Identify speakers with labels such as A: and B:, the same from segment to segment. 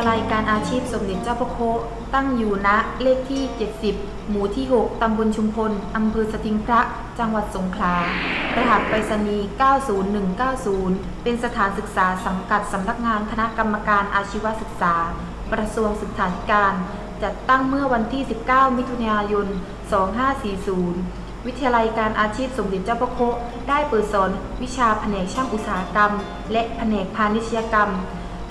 A: าลัยการอาชีพสมเด็จเจ้าพระโคตั้งอยู่ณเลขที่ 70 หมู่ที่ 6 ตำบลชุมพล อำเภอสติงพระ จังหวัดสงขลา รหัสไปรษณีย์ 90190 เป็นสถานศึกษาสังกัดสำนักงานคณะกรรมการอาชีวศึกษา กระทรวงศึกษาธิการ จัดตั้งเมื่อวันที่ 19 มิถุนายน 2540วิทยาลัยการอาชีพสมเด็จเจ้าพระโคได้เปิดสอนวิชาแผนกช่างอุตสาหกรรม และแผนกพาณิชยกรรม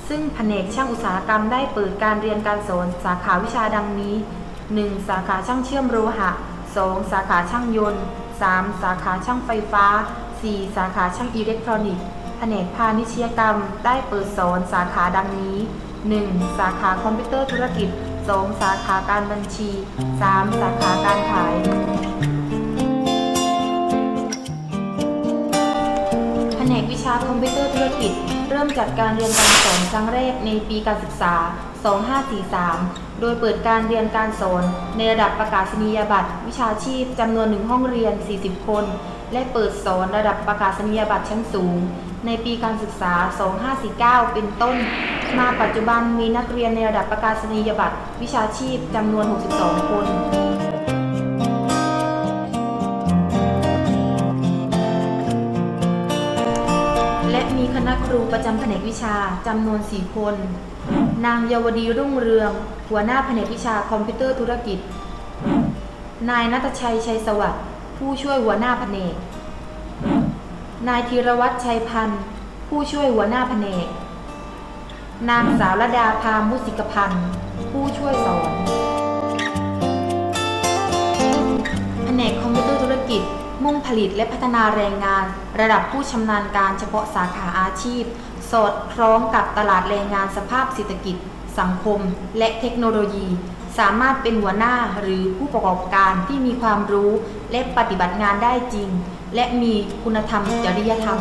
A: ซึ่งแผนกช่างอุตสาหกรรมได้เปิดการเรียนการสอนสาขาวิชาดังนี้ 1. สาขาช่างเชื่อมโลหะ 2. สาขาช่างยนต์ 3. สาขาช่างไฟฟ้า 4. สาขาช่างอิเล็กทรอนิกส์ แผนกพาณิชยกรรมได้เปิดสอนสาขาดังนี้ 1. สาขาคอมพิวเตอร์ธุรกิจ 2. สาขาการบัญชี 3. สาขาการขายแผนกวิชาคอมพิวเตอร์ธุรกิจ ริ่มจัดการเรียนการสอนครั้งแรกในปีการศึกษา 2543 โดยเปิดการเรียนการสอนในระดับประกาศนียบัตร วิชาชีพจำนวนหนึ่งห้องเรียน 40 คน และเปิดสอนระดับประกาศนียบัตรชั้นสูง ในปีการศึกษา 2549 เป็นต้น มาปัจจุบันมีนักเรียนในระดับประกาศนียบัตร วิชาชีพจำนวน 62 คน ณครูประจำแผนกวิชาจำนวน4คน นางเยาวดีรุ่งเรือง หัวหน้าแผนกวิชาคอมพิวเตอร์ธุรกิจ นายนัทชัยชัยสวัสดิ์ผู้ช่วยหัวหน้าแผนก นายธีรวัตรชัยพันธ์ผู้ช่วยหัวหน้าแผนก นางสาวรดาพามุสิกพันธ์ผู้ช่วยสอนแผนกคอมพิวเตอร์ธุรกิจ มุ่งผลิตและพัฒนาแรงงาน ระดับผู้ชำนาญการเฉพาะสาขาอาชีพ สอดคล้องกับตลาดแรงงานสภาพเศรษฐกิจ สังคม และเทคโนโลยี สามารถเป็นหัวหน้าหรือผู้ประกอบการที่มีความรู้และปฏิบัติงานได้จริง และมีคุณธรรมจริยธรรม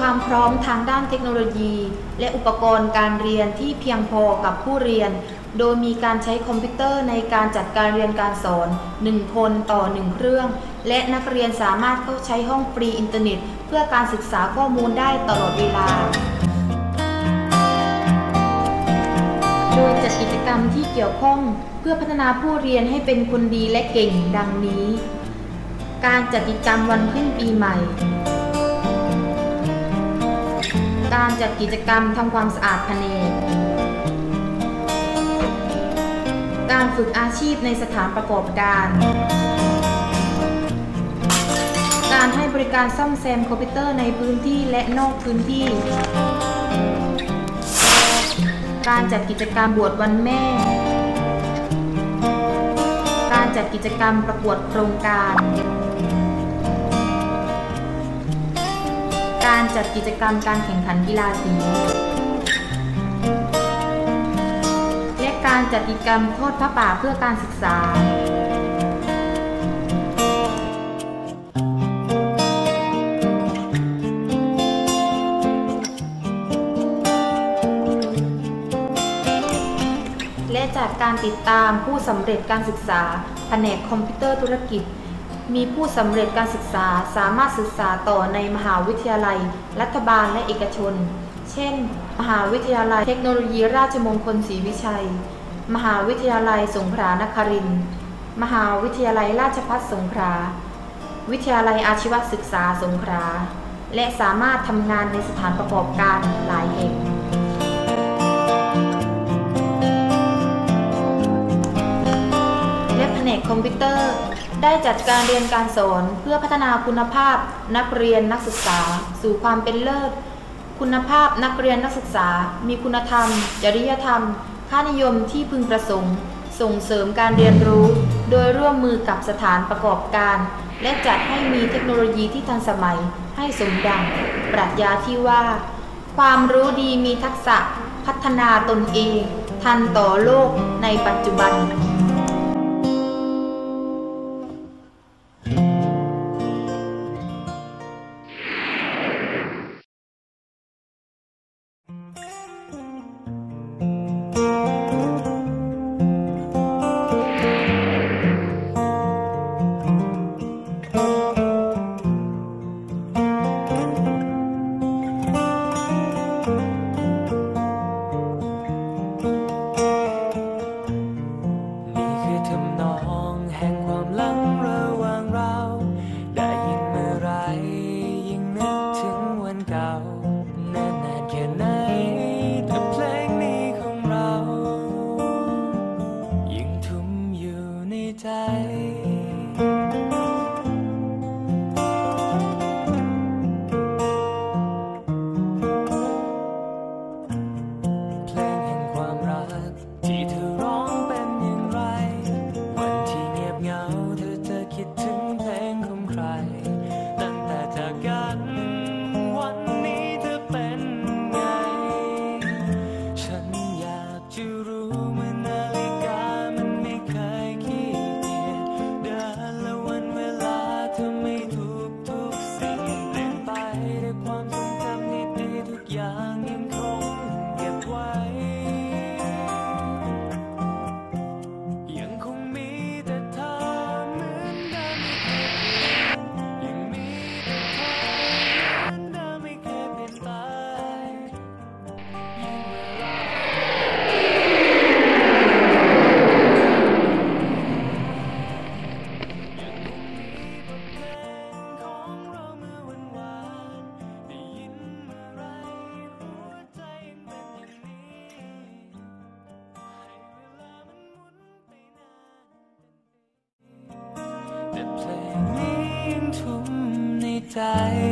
A: ความพร้อมทางด้านเทคโนโลยี และอุปกรณ์การเรียนที่เพียงพอกับผู้เรียน โดยมีการใช้คอมพิวเตอร์ในการจัดการเรียนการสอน 1 คนต่อ 1 เครื่อง และนักเรียนสามารถเข้าใช้ห้องฟรีอินเทอร์เน็ต เพื่อการศึกษาข้อมูลได้ตลอดเวลาโดยจัดกิจกรรมที่เกี่ยวข้องเพื่อพัฒนาผู้เรียนให้เป็นคนดีและเก่งดังนี้ การจัดกิจกรรมวันขึ้นปีใหม่ การจัดกิจกรรมทำความสะอาดแผนก การฝึกอาชีพในสถานประกอบการ การให้บริการซ่อมแซมคอมพิวเตอร์ในพื้นที่และนอกพื้นที่ การจัดกิจกรรมบวชวันแม่ การจัดกิจกรรมประกวดโครงการ การจัดกิจกรรมการแข่งขันกีฬาสีและการจัดกิจกรรมทอดพระป่าเพื่อการศึกษาและจากการติดตามผู้สำเร็จการศึกษาแผนกคอมพิวเตอร์ธุรกิจ มีผู้สำเร็จการศึกษาสามารถศึกษาต่อในมหาวิทยาลัย รัฐบาลและเอกชน เช่น มหาวิทยาลัยเทคโนโลยีราชมงคลศรีวิชัย มหาวิทยาลัยสงขลานครินทร์มหาวิทยาลัยราชภัฏสงขลา วิทยาลัยอาชีวศึกษาสงขลา และสามารถทำงานในสถานประกอบการหลายแห่งและแผนกคอมพิวเตอร์ ได้จัดการเรียนการสอนเพื่อพัฒนาคุณภาพนักเรียนนักศึกษา สู่ความเป็นเลิศ คุณภาพนักเรียนนักศึกษา มีคุณธรรม จริยธรรม ค่านิยมที่พึงประสงค์ ส่งเสริมการเรียนรู้ โดยร่วมมือกับสถานประกอบการ และจัดให้มีเทคโนโลยีที่ทันสมัย ให้สมดัง ปรัชญาที่ว่า ความรู้ดีมีทักษะพัฒนาตนเอง ทันต่อโลกในปัจจุบัน
B: sky. 在。